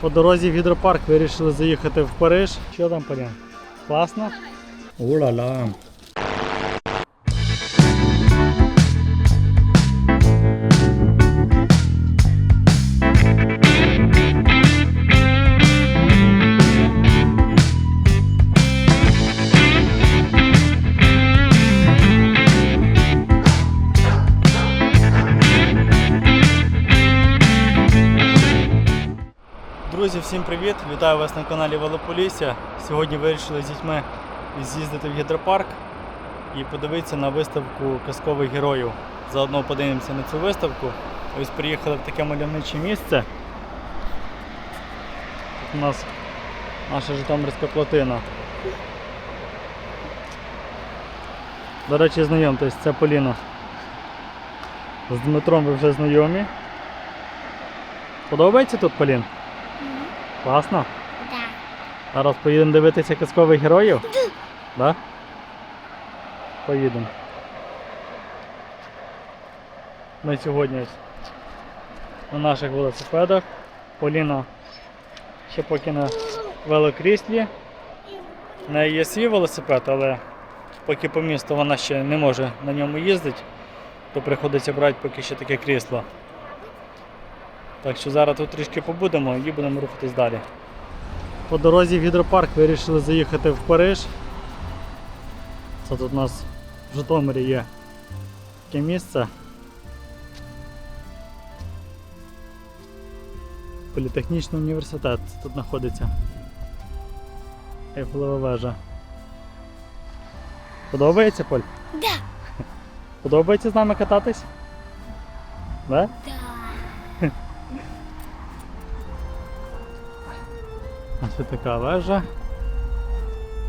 По дорозі в гідропарк вирішили заїхати в Париж. Що там, Парян? Класно? Ула-ла. Вітаю вас на каналі Велополісся. Сьогодні вирішили з дітьми з'їздити в гідропарк і подивитися на виставку казкових героїв. Заодно подивимося на цю виставку. Ось приїхали в таке мальовниче місце. Тут у нас наша Житомирська плотина. До речі, знайомтесь, це Поліна. З Дмитром ви вже знайомі. Подобається тут Полін? Класно? Да. Зараз поїдемо дивитися казкових героїв? Да? Поїдемо. Ми сьогодні на наших велосипедах. Поліна ще поки на велокріслі. В неї є свій велосипед, але поки по місту вона ще не може на ньому їздити, то приходиться брати поки ще таке крісло. Так що зараз тут трішки побудемо і будемо рухатись далі. По дорозі в гідропарк вирішили заїхати в Париж. Це тут у нас в Житомирі є таке місце. Політехнічний університет тут знаходиться. Ейфелева вежа. Подобається, Поль? Да. Подобається з нами кататись? Да? Да. Ось така вежа.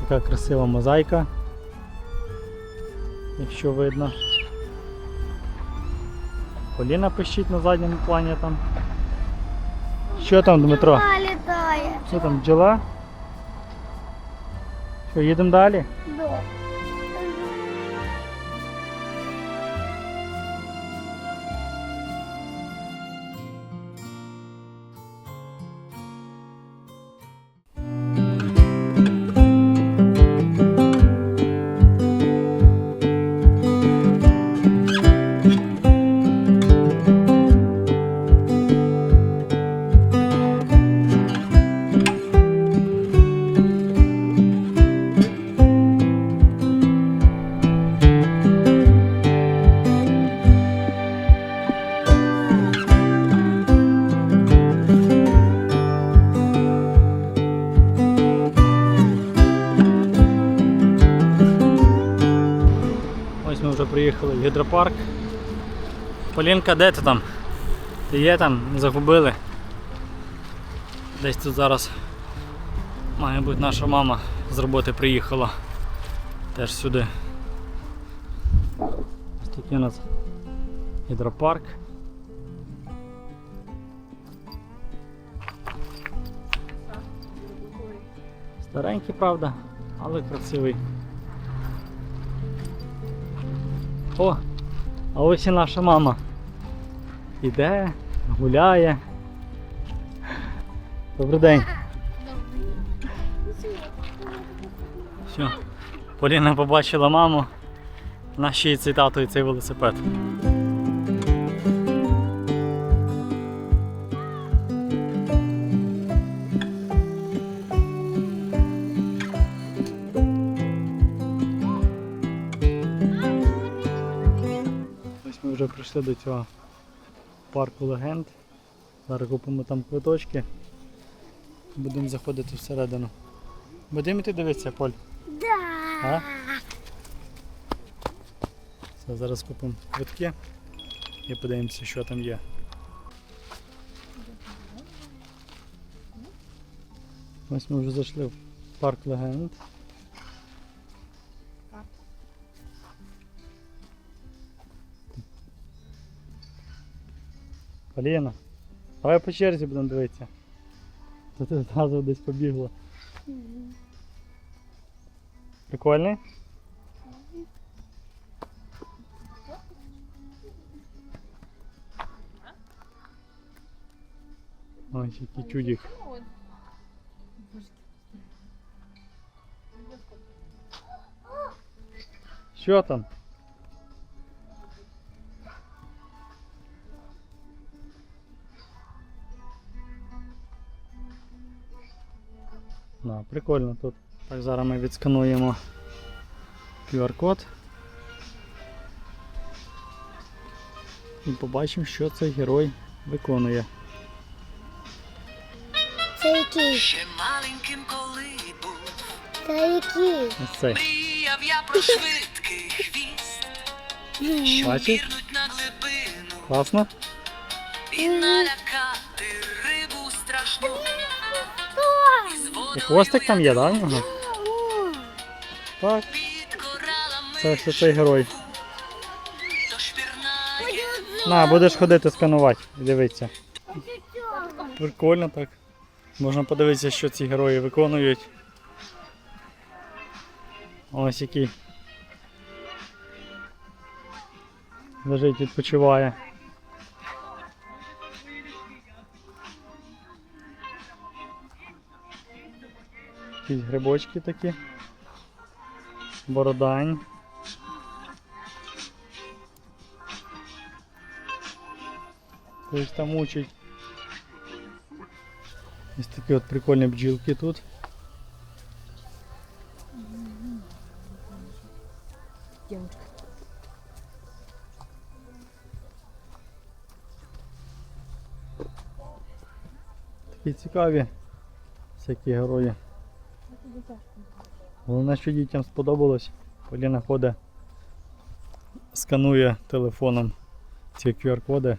Така красива мозаїка. Якщо видно. Поліна пищить на задньому плані там. Що там, Дмитро? Бджола літає. Що там, бджола? Що, їдемо далі? Приїхали в гідропарк. Полінка, де ти там? Ти є там? Загубили? Десь тут зараз має бути наша мама з роботи приїхала. Теж сюди. Ось тут у нас гідропарк. Старенький, правда, але красивий. О, а ось і наша мама. Іде, гуляє. Добрий день. Все. Поліна побачила маму. На ще й цей тато і цей велосипед. Прийшли до цього парку легенд. Зараз купимо там квиточки. Будемо заходити всередину. Будемо йти дивитися, Поль. Да. А? Все, зараз купимо квитки і подивимося, що там є. Ось ми вже зайшли в парк легенд. Поліна, давай по черзі будемо дивитися. То ти одразу десь побігла. Прикольний? Ось який чудик. Що там? Да, прикольно тут. Так, зараз ми відскануємо QR-код. І побачимо, що цей герой виконує. Це який? Ще маленьким коли був, Це який? Ось цей. мріяв я про швидкий хвіст, що Бачиш? пірнуть на глибину Класно? і налякати І хвостик там є, так? Ага. Так, це все цей герой. На, будеш ходити сканувати і дивитися. Прикольно так. Можна подивитися, що ці герої виконують. Ось який. Лежить, відпочиває. Якісь грибочки такі. Бородань. Хтось там учить. Ось такі от прикольні бджілки тут. Такі цікаві всякі герої. Головне, що дітям сподобалось. Поліна ходить, сканує телефоном ці QR-коди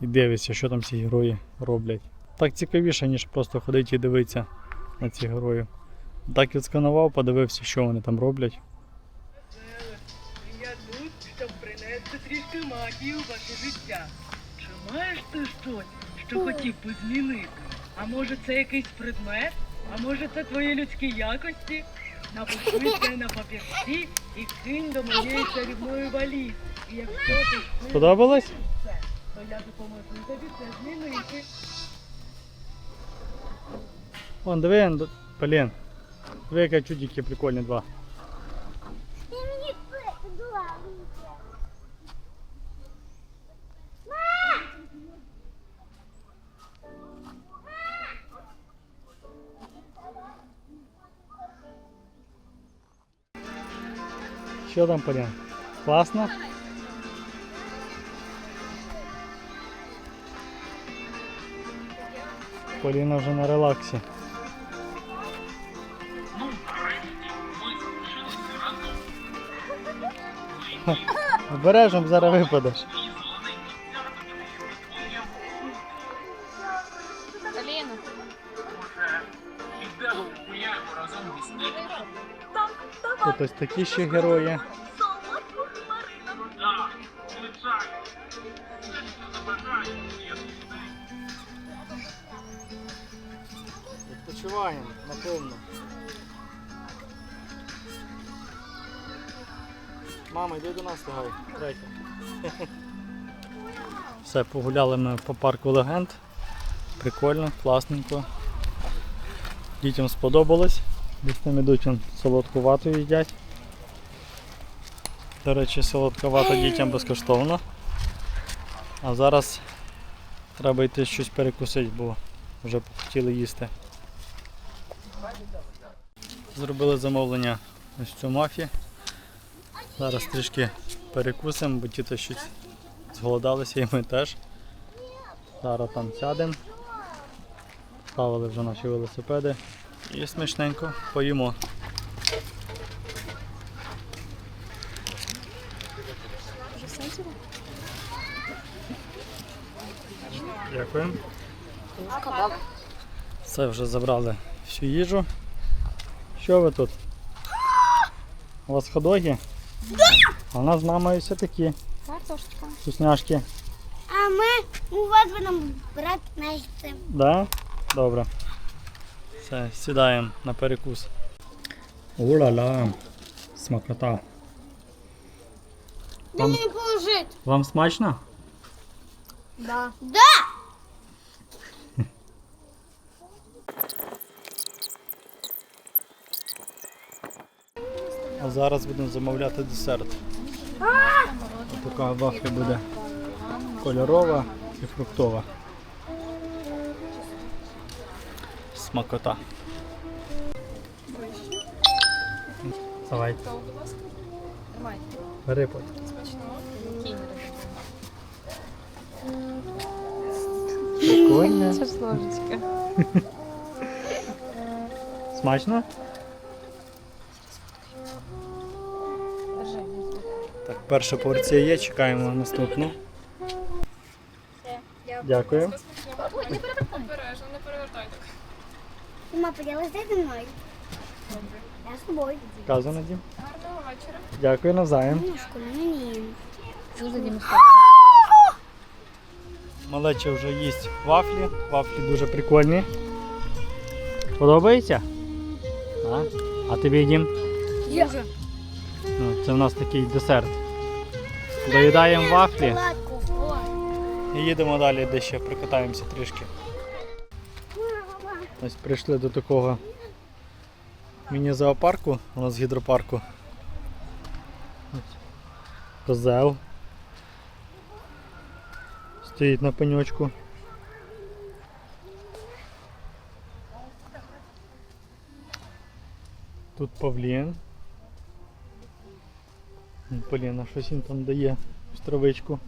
і дивиться, що там ці герої роблять. Так цікавіше, ніж просто ходити і дивитися на цих героїв. Так відсканував, подивився, що вони там роблять. Я тут, щоб принести трішки магії у ваше життя. Чи маєш ти щось, що хотів би змінити? А може це якийсь предмет? А може це твої людські якості? Напиши це на папірці і кинь до моєї чарівної валізи. І якщо ти встигнеш Сподобалось? це, то я допоможу тобі це змінити. Вон, диви, он до- Полін. Диви, які чудики прикольні два. Що там, поля? Класно? Поліна вже на релаксі. Обережно зараз випадеш. Ось такі ще герої. Відпочиваємо наповно. Мама, йди до нас лягай. Третя. Все, погуляли ми по парку легенд. Прикольно, класненько. Дітям сподобалось. Дітям ідуть он солодкувату їдять. До речі, солодковато дітям безкоштовно. А зараз треба йти щось перекусити, бо вже хотіли їсти. Зробили замовлення ось цю мафі. Зараз трішки перекусимо, бо діти щось зголодалися і ми теж. Зараз там сядемо. Ставили вже наші велосипеди і смачненько поїмо. Дякую. Все, вже забрали всю їжу. Що ви тут? У вас ходоги? А у нас з мамою все такі Картошечка. вкусняшки. А ми у вас будемо брати наші. Да? Добре. Все, сідаємо на перекус. Ула-ла, смакота. Мені положити? Вам смачно? Да. Да! Зараз будемо замовляти десерт. Така вафля буде кольорова і фруктова. Смакота. Давай. Бери потім. Прикольно. Це ж ложечка. Смачно? Так, перша порція є, чекаємо на наступну. Дякую. Обережно, не перевертай так. Мама, поділися зі мною. Я з тобою. Казано, Дім. Гарного вечора. Дякую навзаєм. Ножку, ні. Малеча вже їсть вафлі. Вафлі дуже прикольні. Подобається? А, а тобі Дім? Я. Ну, це в нас такий десерт. Доїдаємо вафлі і їдемо далі, де ще прикатаємося трішки. Ось прийшли до такого міні-зоопарку, у нас гідропарку. Ось. Козел. Стоїть на пеньочку. Тут павлін. М, Блін, а щось він там дає якусь травичку.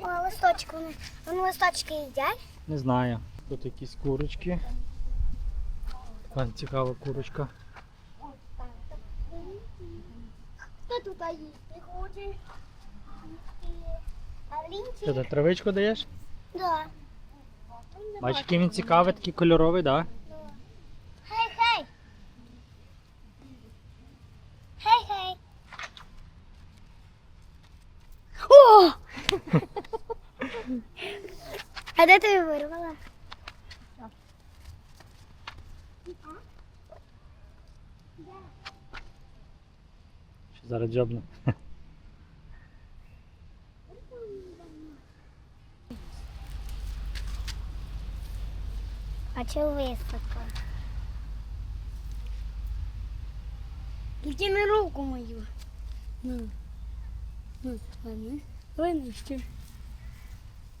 О, листочки. Вони, вони листочки їдять. Не знаю. Тут якісь курочки. Така цікава курочка. Хто тут їсти хоче? Ти де травичку даєш? Да. Бачиш, який він цікавий, такий кольоровий, так? Да? А де ти вирвала? Зараз джобне? А чого високо? Тільки на руку мою. Ну. Ну, ладно. Винищу.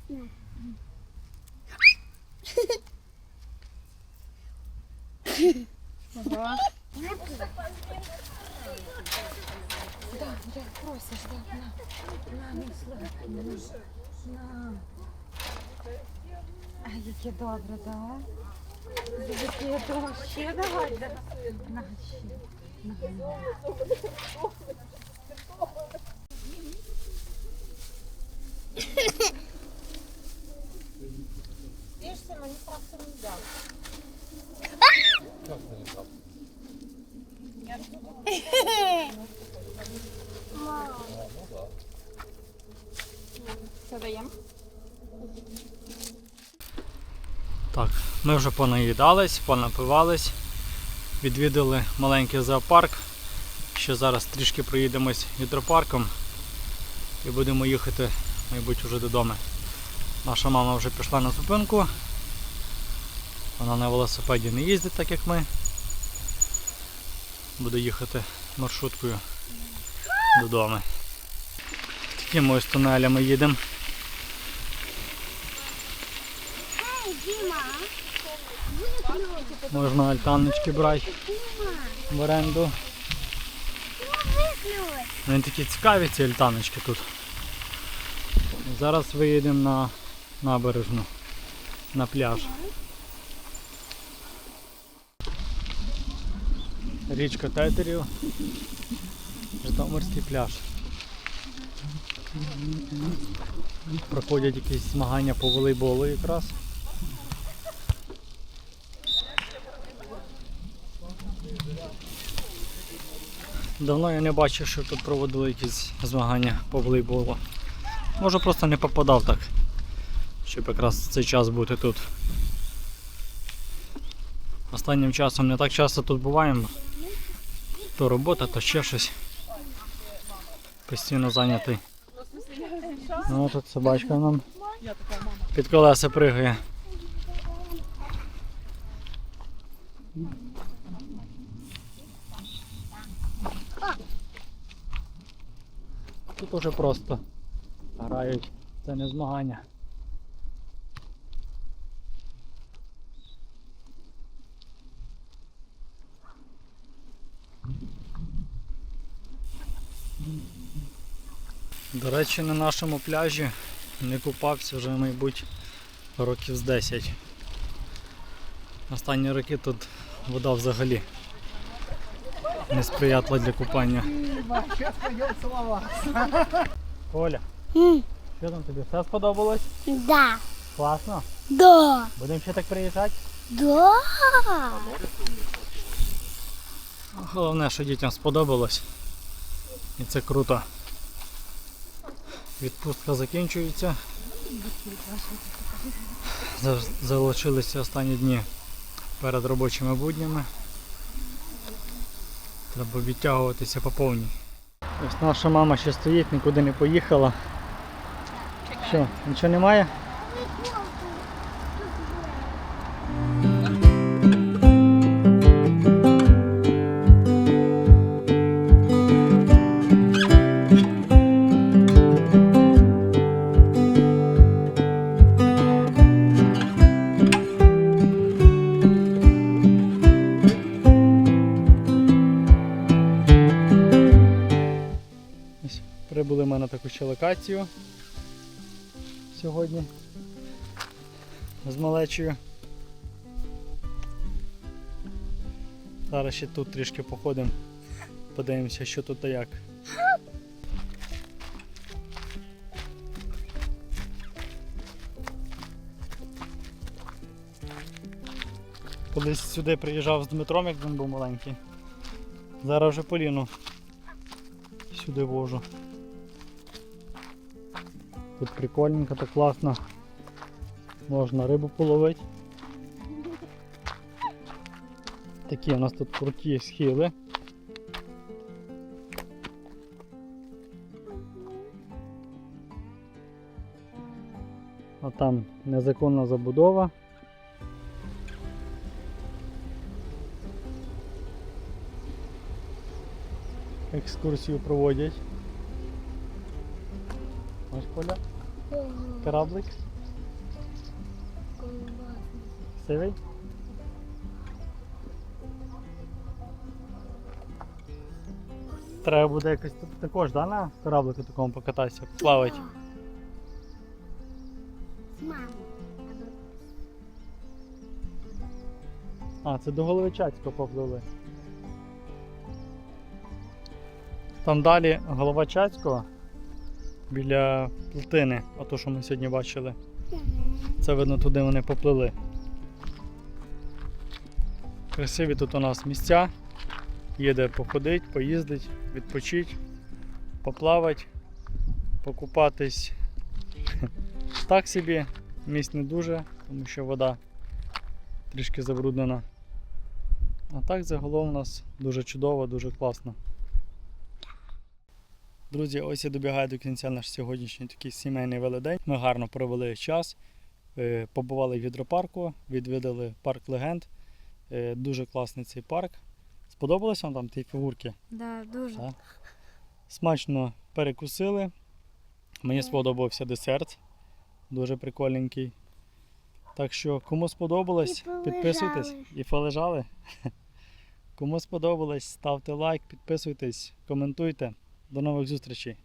Ну. Просиш, да, на. На, не слухай. На. А яке добре, да? Яке добре. Ще давай, да. На, ще. На, на. Все даємо? Так, ми вже понаїдались, понапивались, відвідали маленький зоопарк. Ще зараз трішки проїдемось гідропарком і будемо їхати, мабуть, вже додому. Наша мама вже пішла на зупинку. Вона на велосипеді не їздить, так як ми. Буде їхати маршруткою додому. Такими ось тунелями їдемо. Можна альтаночки брати в оренду. Вони такі цікаві ці альтаночки тут. Зараз виїдемо на набережну, на пляж. Річка Тетерів, Житомирський пляж. Проходять якісь змагання по волейболу якраз. Давно я не бачив, що тут проводили якісь змагання по волейболу. Може просто не попадав так, щоб якраз цей час бути тут. Останнім часом не так часто тут буваємо. То робота, то ще щось. Постійно зайнятий. Ну тут собачка нам під колеса пригає. Тут уже просто грають. Це не змагання. До речі, на нашому пляжі не купався вже, мабуть, років з 10. Останні роки тут вода взагалі не сприятлива для купання. Оля, що там тобі? Все сподобалось? Да. Класно? Да. Будемо ще так приїжджати? Да. Головне, що дітям сподобалось. І це круто. Відпустка закінчується. За- Залишилися останні дні перед робочими буднями. Треба відтягуватися по повній. Ось наша мама ще стоїть, нікуди не поїхала. Що, нічого немає? Локацію сьогодні з малечою. Зараз ще тут трішки походимо, подивимося, що тут та як. Колись сюди приїжджав з Дмитром, як він був маленький. Зараз вже Поліну сюди вожу. Тут прикольненько, так класно. Можна рибу половити. Такі у нас тут круті схили. А там незаконна забудова. Екскурсію проводять. Поля. Кораблик. Сивий. Треба буде якось також, да, на кораблику такому покататися, плавати. А, це до Головичацького попливли. Там далі Головачацького біля плотини, ото що ми сьогодні бачили. Це видно туди вони поплили. Красиві тут у нас місця. Є де походити, поїздити, відпочити, поплавати, покупатись. Так собі, місць не дуже, тому що вода трішки забруднена. А так загалом у нас дуже чудово, дуже класно. Друзі, ось і добігає до кінця наш сьогоднішній такий сімейний велодень. Ми гарно провели час, е, побували в гідропарку, відвідали парк легенд. Е, Дуже класний цей парк. Сподобалось вам там ті фігурки? Да, дуже. Так. Смачно перекусили. Мені сподобався десерт. Дуже прикольненький. Так що, кому сподобалось, І підписуйтесь і полежали. Кому сподобалось, ставте лайк, підписуйтесь, коментуйте. До нових зустрічей.